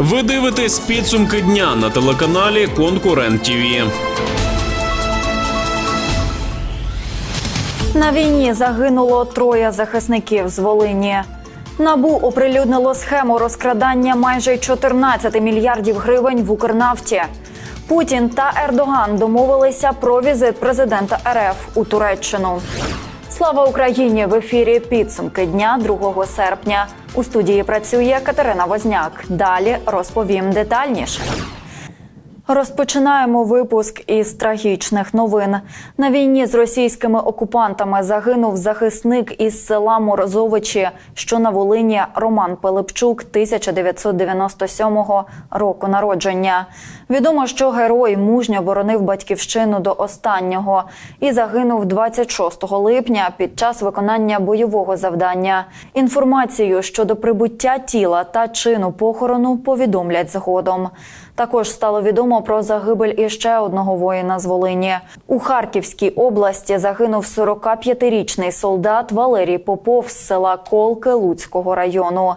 Ви дивитесь підсумки дня на телеканалі Конкурент ТІВІ. На війні загинуло троє захисників з Волині. Набу оприлюднило схему розкрадання майже 14 мільярдів гривень в Укрнафті. Путін та Ердоган домовилися про візит президента РФ у Туреччину. Слава Україні! В ефірі підсумки дня 2 серпня. У студії працює Катерина Возняк. Далі розповім детальніше. Розпочинаємо випуск із трагічних новин. На війні з російськими окупантами загинув захисник із села Морозовичі, що на Волині Роман Пилипчук 1997 року народження. Відомо, що герой мужньо боронив батьківщину до останнього і загинув 26 липня під час виконання бойового завдання. Інформацію щодо прибуття тіла та чину похорону повідомлять згодом. Також стало відомо про загибель іще одного воїна з Волині. У Харківській області загинув 45-річний солдат Валерій Попов з села Колки Луцького району.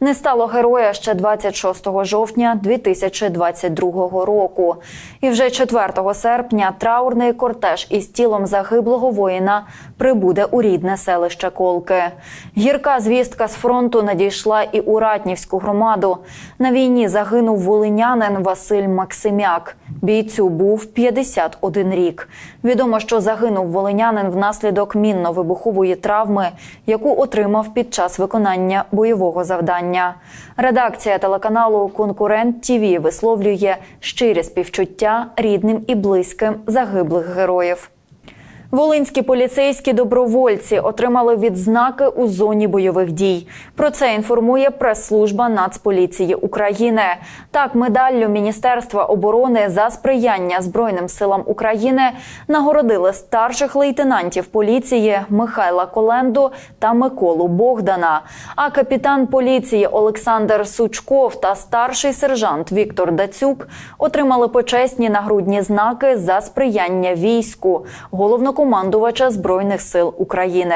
Не стало героя ще 26 жовтня 2022 року. І вже 4 серпня траурний кортеж із тілом загиблого воїна прибуде у рідне селище Колки. Гірка звістка з фронту надійшла і у Ратнівську громаду. На війні загинув волинянин Василь Максимяк. Бійцю був 51 рік. Відомо, що загинув волинянин внаслідок мінно-вибухової травми, яку отримав під час виконання бойового завдання. Редакція телеканалу Конкурент ТІВІ висловлює щирі співчуття рідним і близьким загиблих героїв. Волинські поліцейські добровольці отримали відзнаки у зоні бойових дій. Про це інформує прес-служба Нацполіції України. Так, медаллю Міністерства оборони за сприяння Збройним силам України нагородили старших лейтенантів поліції Михайла Коленду та Миколу Богдана. А капітан поліції Олександр Сучков та старший сержант Віктор Дацюк отримали почесні нагрудні знаки за сприяння війську. Головнокомандувача збройних сил України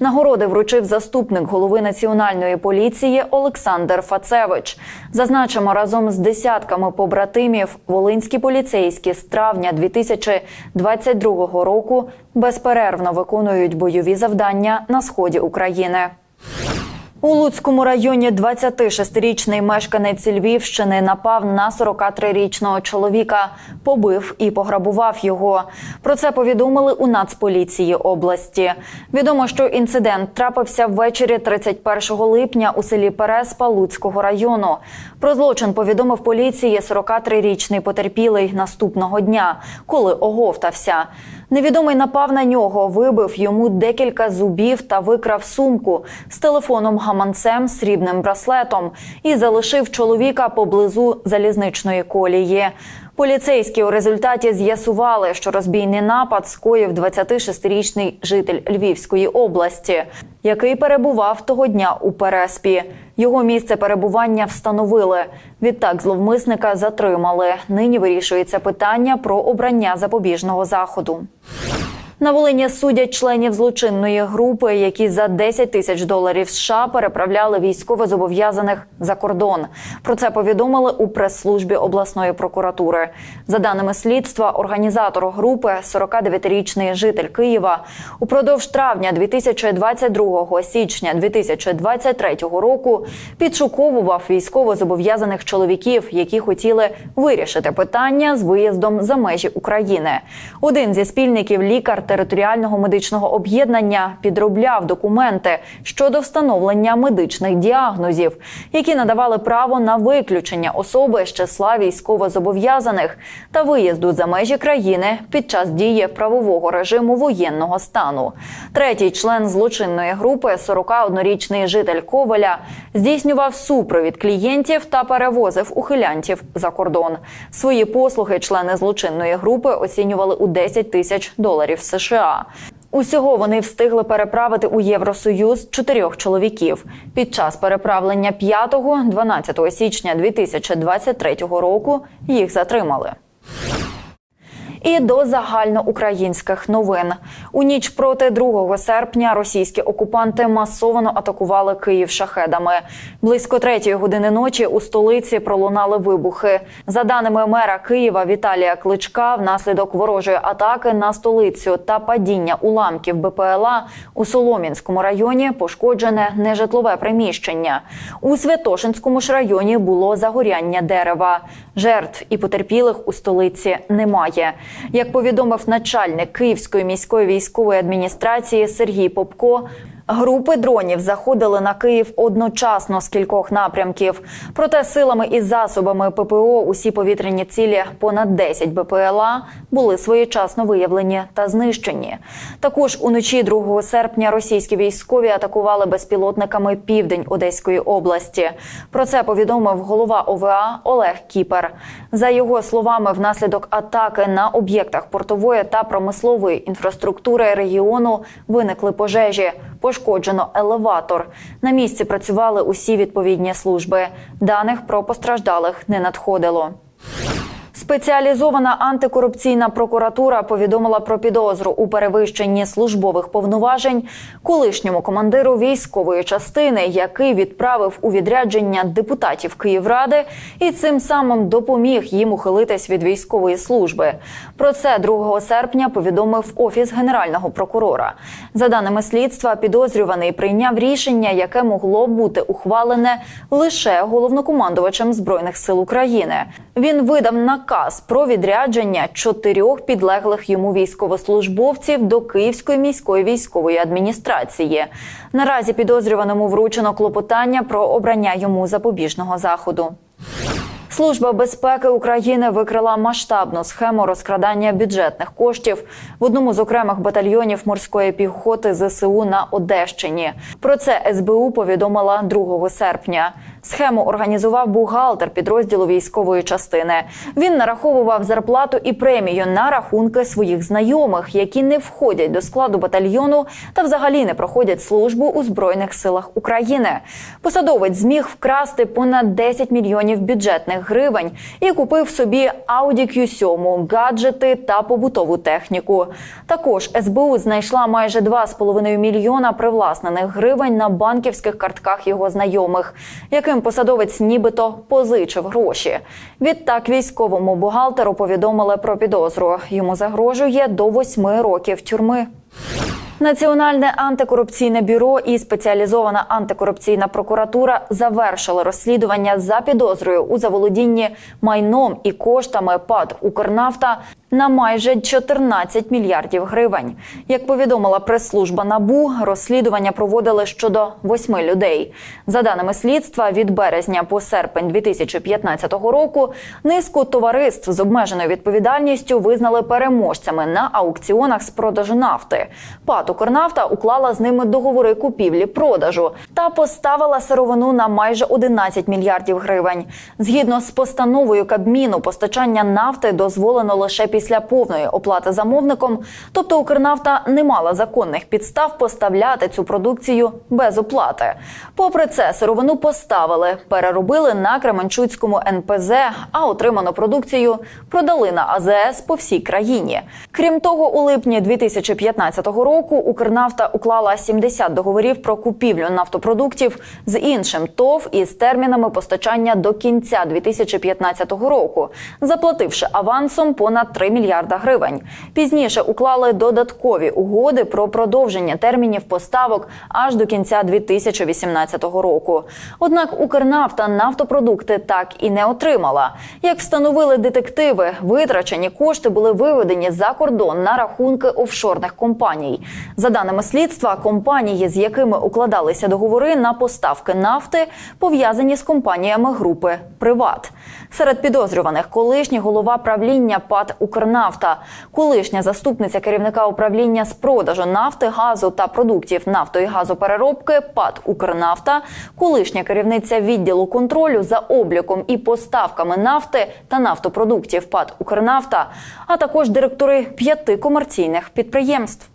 нагороди вручив заступник голови національної поліції Олександр Фацевич. Зазначимо, разом з десятками побратимів волинські поліцейські з травня 2022 року безперервно виконують бойові завдання на сході України. У Луцькому районі 26-річний мешканець Львівщини напав на 43-річного чоловіка, побив і пограбував його. Про це повідомили у Нацполіції області. Відомо, що інцидент трапився ввечері 31 липня у селі Переспа Луцького району. Про злочин повідомив поліції 43-річний потерпілий наступного дня, коли оговтався. Невідомий напав на нього, вибив йому декілька зубів та викрав сумку з телефоном гаманцем, срібним браслетом і залишив чоловіка поблизу залізничної колії. Поліцейські у результаті з'ясували, що розбійний напад скоїв 26-річний житель Львівської області, який перебував того дня у Переспі. Його місце перебування встановили. Відтак зловмисника затримали. Нині вирішується питання про обрання запобіжного заходу. На Волині судять членів злочинної групи, які за 10 тисяч доларів США переправляли військовозобов'язаних за кордон. Про це повідомили у прес-службі обласної прокуратури. За даними слідства, організатор групи, 49-річний житель Києва, упродовж травня 2022 січня 2023 року підшуковував військовозобов'язаних чоловіків, які хотіли вирішити питання з виїздом за межі України. Один зі спільників лікар територіального медичного об'єднання підробляв документи щодо встановлення медичних діагнозів, які надавали право на виключення особи з числа військовозобов'язаних та виїзду за межі країни під час дії правового режиму воєнного стану. Третій член злочинної групи, 41-річний житель Коваля, здійснював супровід клієнтів та перевозив ухилянтів за кордон. Свої послуги члени злочинної групи оцінювали у 10 тисяч доларів США. Усього вони встигли переправити у Євросоюз чотирьох чоловіків. Під час переправлення 5-12 січня 2023 року їх затримали. І до загальноукраїнських новин у ніч проти 2 серпня російські окупанти масово атакували Київ шахедами. Близько третьої години ночі у столиці пролунали вибухи. За даними мера Києва Віталія Кличка, внаслідок ворожої атаки на столицю та падіння уламків БПЛА у Солом'янському районі пошкоджене нежитлове приміщення. У Святошинському ж районі було загоряння дерева. Жертв і потерпілих у столиці немає. Як повідомив начальник Київської міської військової адміністрації Сергій Попко. Групи дронів заходили на Київ одночасно з кількох напрямків. Проте силами і засобами ППО усі повітряні цілі понад 10 БПЛА були своєчасно виявлені та знищені. Також уночі 2 серпня російські військові атакували безпілотниками південь Одеської області. Про це повідомив голова ОВА Олег Кіпер. За його словами, внаслідок атаки на об'єктах портової та промислової інфраструктури регіону виникли пожежі. Пошкоджено елеватор. На місці працювали усі відповідні служби. Даних про постраждалих не надходило. Спеціалізована антикорупційна прокуратура повідомила про підозру у перевищенні службових повноважень колишньому командиру військової частини, який відправив у відрядження депутатів Київради і цим самим допоміг їм ухилитись від військової служби. Про це 2 серпня повідомив офіс генерального прокурора. За даними слідства, підозрюваний прийняв рішення, яке могло бути ухвалене лише головнокомандувачем збройних сил України. Він видав наказ про відрядження чотирьох підлеглих йому військовослужбовців до Київської міської військової адміністрації. Наразі підозрюваному вручено клопотання про обрання йому запобіжного заходу. Служба безпеки України викрила масштабну схему розкрадання бюджетних коштів в одному з окремих батальйонів морської піхоти ЗСУ на Одещині. Про це СБУ повідомила 2 серпня. Схему організував бухгалтер підрозділу військової частини. Він нараховував зарплату і премію на рахунки своїх знайомих, які не входять до складу батальйону та взагалі не проходять службу у збройних силах України. Посадовець зміг вкрасти понад 10 мільйонів бюджетних гривень і купив собі Audi Q7, гаджети та побутову техніку. Також СБУ знайшла майже 2,5 мільйона привласнених гривень на банківських картках його знайомих, яким посадовець нібито позичив гроші. Відтак військовому бухгалтеру повідомили про підозру. Йому загрожує до 8 років тюрми. Національне антикорупційне бюро і спеціалізована антикорупційна прокуратура завершили розслідування за підозрою у заволодінні майном і коштами ПАД Укрнафта на майже 14 мільярдів гривень. Як повідомила прес-служба НАБУ, розслідування проводили щодо восьми людей. За даними слідства, від березня по серпень 2015 року низку товариств з обмеженою відповідальністю визнали переможцями на аукціонах з продажу нафти. ПАТ «Укрнафта» уклала з ними договори купівлі-продажу та поставила сировину на майже 11 мільярдів гривень. Згідно з постановою Кабміну, постачання нафти дозволено лише після повної оплати замовником. Тобто Укрнафта не мала законних підстав поставляти цю продукцію без оплати. Попри це, сировину поставили, переробили на Кременчуцькому НПЗ, а отриману продукцію продали на АЗС по всій країні. Крім того, у липні 2015 року Укрнафта уклала 70 договорів про купівлю нафтопродуктів з іншим ТОВ із термінами постачання до кінця 2015 року, заплативши авансом понад 3 мільярда гривень. Пізніше уклали додаткові угоди про продовження термінів поставок аж до кінця 2018 року. Однак Укрнафта нафтопродукти так і не отримала. Як встановили детективи, витрачені кошти були виведені за кордон на рахунки офшорних компаній. За даними слідства, компанії, з якими укладалися договори на поставки нафти, пов'язані з компаніями групи Приват. Серед підозрюваних колишній голова правління ПАТ Укрнафта, колишня заступниця керівника управління з продажу нафти, газу та продуктів нафто і газопереробки ПАТ Укрнафта, колишня керівниця відділу контролю за обліком і поставками нафти та нафтопродуктів ПАТ Укрнафта, а також директори п'яти комерційних підприємств.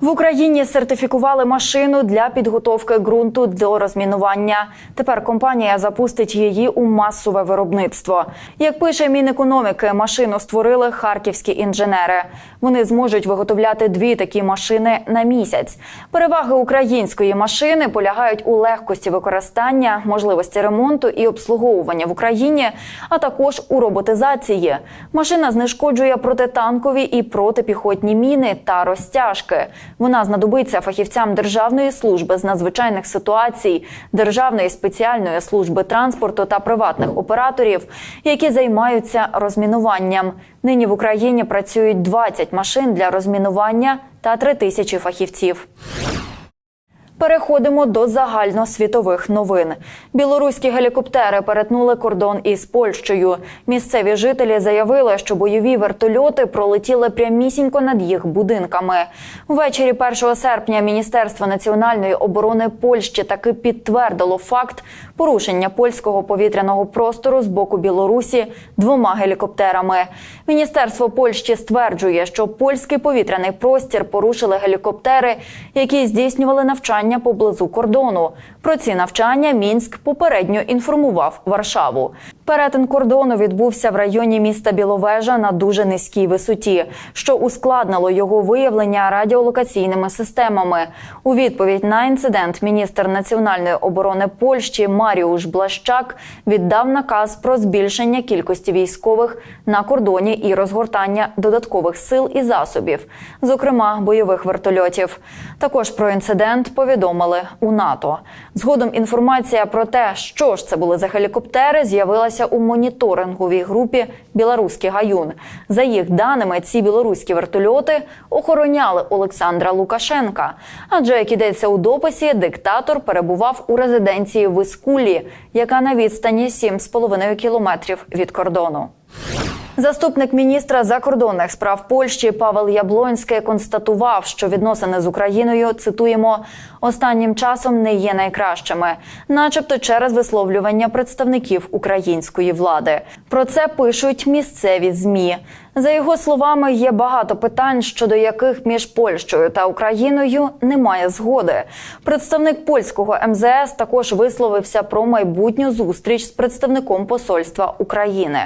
В Україні сертифікували машину для підготовки ґрунту до розмінування. Тепер компанія запустить її у масове виробництво. Як пише Мінекономіки, машину створили харківські інженери. Вони зможуть виготовляти дві такі машини на місяць. Переваги української машини полягають у легкості використання, можливості ремонту і обслуговування в Україні, а також у роботизації. Машина знешкоджує протитанкові і протипіхотні міни та розтяжки. Вона знадобиться фахівцям Державної служби з надзвичайних ситуацій, Державної спеціальної служби транспорту та приватних операторів, які займаються розмінуванням. Нині в Україні працюють 20 машин для розмінування та 3 тисячі фахівців. Переходимо до загальносвітових новин. Білоруські гелікоптери перетнули кордон із Польщею. Місцеві жителі заявили, що бойові вертольоти пролетіли прямісінько над їх будинками. Ввечері 1 серпня Міністерство національної оборони Польщі таки підтвердило факт порушення польського повітряного простору з боку Білорусі двома гелікоптерами. Міністерство Польщі стверджує, що польський повітряний простір порушили гелікоптери, які здійснювали навчання поблизу кордону. Про ці навчання мінськ попередньо інформував Варшаву. Перетин кордону відбувся в районі міста Біловежа на дуже низькій висоті, що ускладнило його виявлення радіолокаційними системами. У відповідь на інцидент міністр національної оборони Польщі Маріуш Блащак віддав наказ про збільшення кількості військових на кордоні і розгортання додаткових сил і засобів, зокрема бойових вертольотів. Також про інцидент повідомили у НАТО. Згодом інформація про те, що ж це були за гелікоптери, з'явилася у моніторинговій групі Білоруський гаюн. За їх даними, ці білоруські вертольоти охороняли Олександра Лукашенка. Адже як ідеться у дописі, диктатор перебував у резиденції в Іскулі, яка на відстані 7,5 кілометрів від кордону. Заступник міністра закордонних справ Польщі Павел Яблонський констатував, що відносини з Україною цитуємо останнім часом не є найкращими, начебто через висловлювання представників української влади. Про це пишуть місцеві змі. За його словами, є багато питань, щодо яких між Польщею та Україною немає згоди. Представник польського МЗС також висловився про майбутню зустріч з представником посольства України.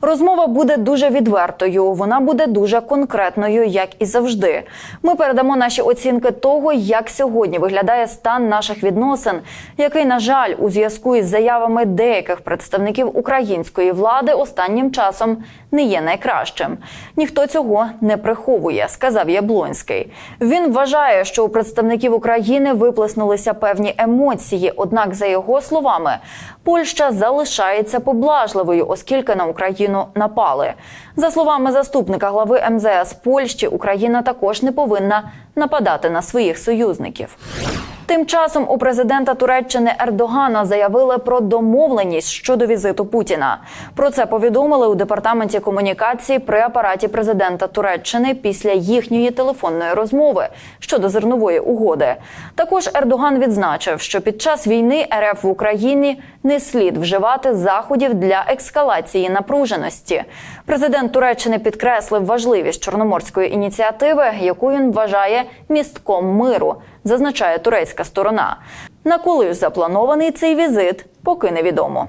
Розмова буде дуже відвертою. Вона буде дуже конкретною, як і завжди. Ми передамо наші оцінки того, як сьогодні виглядає стан наших відносин, який, на жаль, у зв'язку із заявами деяких представників української влади останнім часом не є найкращим. Ніхто цього не приховує, сказав Яблонський. Він вважає, що у представників України виплеснулися певні емоції. Однак, за його словами, Польща залишається поблажливою, оскільки на Україну напали. За словами заступника глави МЗС Польщі, Україна також не повинна нападати на своїх союзників. Тим часом у президента Туреччини Ердогана заявили про домовленість щодо візиту Путіна. Про це повідомили у департаменті комунікації при апараті президента Туреччини після їхньої телефонної розмови щодо зернової угоди. Також Ердоган відзначив, що під час війни РФ в Україні не слід вживати заходів для ескалації напруженості. Президент Туреччини підкреслив важливість чорноморської ініціативи, яку він вважає містком миру зазначає турецька сторона. На коли ж запланований цей візит, поки невідомо.